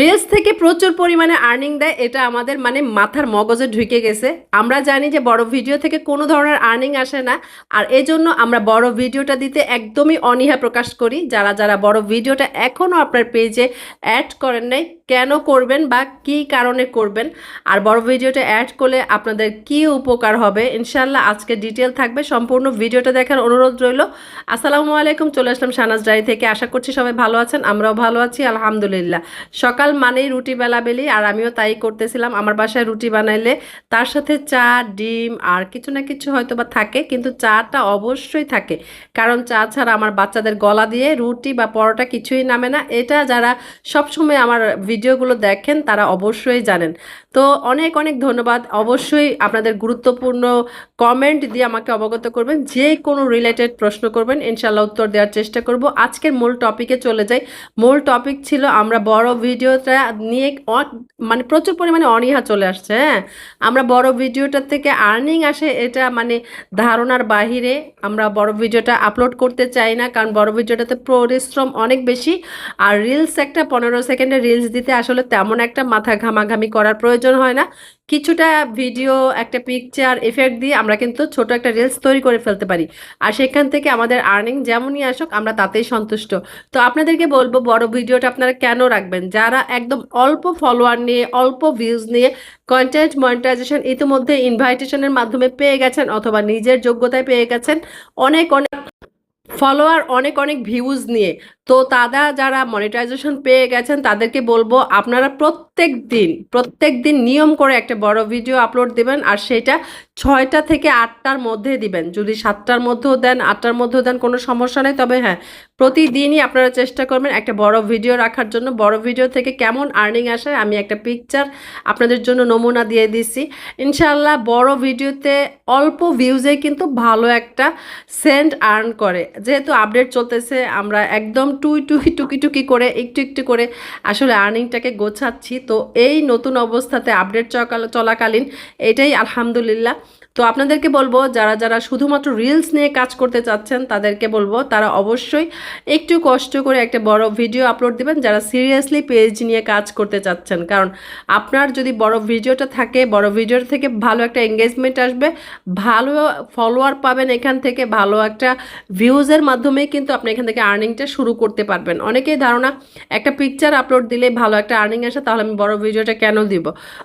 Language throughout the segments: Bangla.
রিলস থেকে প্রচুর পরিমাণে আর্নিং দেয়, এটা আমাদের মানে মাথার মগজে ঢুকে গেছে। আমরা জানি যে বড় ভিডিও থেকে কোনো ধরনের আর্নিং আসে না, আর এই জন্য আমরা বড় ভিডিওটা দিতে একদমই অনীহা প্রকাশ করি। যারা যারা বড় ভিডিওটা এখনও আপনার পেজে অ্যাড করেন নাই, কেন করবেন বা কি কারণে করবেন? আর বড় ভিডিওটা অ্যাড করলে আপনাদের কি উপকার হবে? ইনশাল্লাহ আজকে ডিটেল থাকবে, সম্পূর্ণ ভিডিওটা দেখার অনুরোধ রইল। আসসালামু আলাইকুম, চলে আসলাম শানাজ ডায়েরি থেকে। আশা করছি সবাই ভালো আছেন, আমরাও ভালো আছি, আলহামদুলিল্লাহ। সকাল মানেই রুটি বেলা বেলি আর আমিও তাই করতেছিলাম। আমার বাসায় রুটি বানাইলে তার সাথে চা, ডিম আর কিছু না কিছু হয়তো বা থাকে, কিন্তু চাটা অবশ্যই থাকে। কারণ চা ছাড়া আমার বাচ্চাদের গলা দিয়ে রুটি বা পরোটা কিছুই নামে না। এটা যারা সবসময় আমার ভিডিওগুলো দেখেন, তারা অবশ্যই জানেন। তো অনেক অনেক ধন্যবাদ। অবশ্যই আপনাদের গুরুত্বপূর্ণ কমেন্ট দিয়ে আমাকে অবগত করবেন। যে কোনো রিলেটেড প্রশ্ন করবেন ইনশাল্লাহ উত্তর দেওয়ার চেষ্টা করব। আজকের মূল টপিকে চলে যাই। মূল টপিক ছিল আমরা বড় ভিডিওটা নিয়ে মানে প্রচুর পরিমাণে অনীহা চলে আসছে হ্যাঁ? আমরা বড় ভিডিওটার থেকে আর্নিং আসে এটা মানে ধারণার বাহিরে। আমরা বড় ভিডিওটা আপলোড করতে চাই না, কারণ বড় ভিডিওটাতে পরিশ্রম অনেক বেশি। আর রিলস একটা পনেরো সেকেন্ডে রিলস দিতে আসলে তেমন একটা মাথা ঘামাঘামি করার প্রয়োজন হয় না। কিছুটা ভিডিও একটা পিকচার এফেক্ট দিয়ে আমরা কিন্তু ছোট একটা রিলস তৈরি করে ফেলতে পারি। আর সেখান থেকে আমাদের আর্নিং যেমনই আসুক, আমরা তাতেই সন্তুষ্ট। তো আপনাদেরকে বলব, বড় ভিডিওটা আপনারা কেন রাখবেন? যারা একদম অল্প ফলোয়ার নিয়ে, অল্প ভিউজ নিয়ে কন্টেন্ট মনিটাইজেশন ইতিমধ্যে ইনভাইটেশনের মাধ্যমে পেয়ে গেছেন অথবা নিজের যোগ্যতায় পেয়ে গেছেন, অনেক অনেক ফলোয়ার অনেক অনেক ভিউজ নিয়ে তো তারা যারা মনিটাইজেশন পেয়ে গেছেন, তাদেরকে বলব আপনারা প্রত্যেক দিন প্রত্যেক দিন নিয়ম করে একটা বড় ভিডিও আপলোড দিবেন আর সেটা ছয়টা থেকে আটটার মধ্যে দিবেন। যদি সাতটার মধ্যেও দেন, আটটার মধ্যেও দেন, কোনো সমস্যা নেই। তবে হ্যাঁ প্রতিদিনই আপনারা চেষ্টা করবেন একটা বড় ভিডিও রাখার জন্য। বড় ভিডিও থেকে কেমন আর্নিং আসে, আমি একটা পিকচার আপনাদের জন্য নমুনা দিয়ে দিচ্ছি ইনশাল্লাহ বড় ভিডিওতে অল্প ভিউজে কিন্তু ভালো একটা সেন্ট আর্ন করে। যেহেতু আপডেট চলতেছে, আমরা একদম টুই টুই টুকি টুকি করে, একটু একটু করে আসলে আর্নিংটাকে গোছাচ্ছি। তো এই নতুন অবস্থাতে আপডেট চলাকালীন এটাই আলহামদুলিল্লাহ। তো আপনাদেরকে বলব, যারা যারা শুধুমাত্র রিলস নিয়ে কাজ করতে চাচ্ছেন, তাদেরকে বলব, তারা অবশ্যই একটু কষ্ট করে একটা বড় ভিডিও আপলোড দিবেন, যারা সিরিয়াসলি পেজ নিয়ে কাজ করতে চাচ্ছেন। কারণ আপনার যদি বড় ভিডিওটা থাকে, বড় ভিডিওর থেকে ভালো একটা এঙ্গেজমেন্ট আসবে, ভালো ফলোয়ার পাবেন এখান থেকে, ভালো একটা ভিউজের মাধ্যমে কিন্তু আপনি এখান থেকে আর্নিংটা শুরু করতে পারবেন। অনেকেই ধারণা, একটা পিকচার আপলোড দিলে ভালো একটা আর্নিং আসে, তাহলে আমি বড় ভিডিওটা কেন দিব?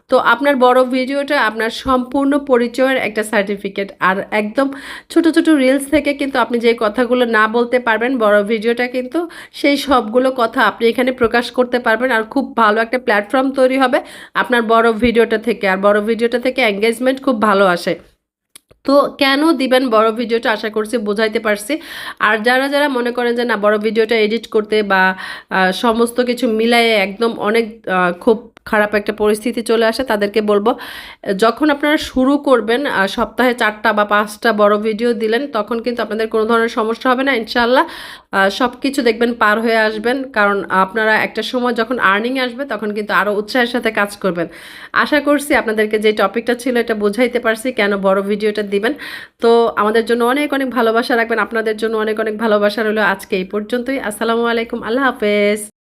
তো আপনার বড় ভিডিওটা আপনার সম্পূর্ণ পরিচয়ের একটা সার্টিফিকেট আর একদম ছোট ছোট রিলস থেকে কিন্তু আপনি যে কথাগুলো না বলতে পারবেন, বড় ভিডিওটা কিন্তু সেই সবগুলো কথা আপনি এখানে প্রকাশ করতে পারবেন। আর খুব ভালো একটা প্ল্যাটফর্ম তৈরি হবে আপনার বড় ভিডিওটা থেকে। আর বড় ভিডিওটা থেকে এঙ্গেজমেন্ট খুব ভালো আসে। তো কেন দিবেন বড় ভিডিওটা? আশা করছি বোঝাইতে পারছি। আর যারা যারা মনে করেন যে না, বড় ভিডিওটা এডিট করতে বা সমস্ত কিছু মিলায়ে একদম অনেক খুব খারাপ একটা পরিস্থিতি চলে আসে, তাদেরকে বলব, যখন আপনারা শুরু করবেন সপ্তাহে চারটা বা পাঁচটা বড় ভিডিও দিলেন, তখন কিন্তু আপনাদের কোনো ধরনের সমস্যা হবে না ইনশাল্লাহ সব কিছু দেখবেন পার হয়ে আসবেন, কারণ আপনারা একটা সময় যখন আর্নিং আসবে, তখন কিন্তু আরও উৎসাহের সাথে কাজ করবেন। আশা করছি আপনাদেরকে যে টপিকটা ছিল, এটা বোঝাইতে পারছি, কেন বড় ভিডিওটা দিবেন। তো আমাদের জন্য অনেক অনেক ভালোবাসা রাখবেন, আপনাদের জন্য অনেক অনেক ভালোবাসা রইল আজকে এই পর্যন্তই। আসসালামু আলাইকুম, আল্লাহ হাফেজ।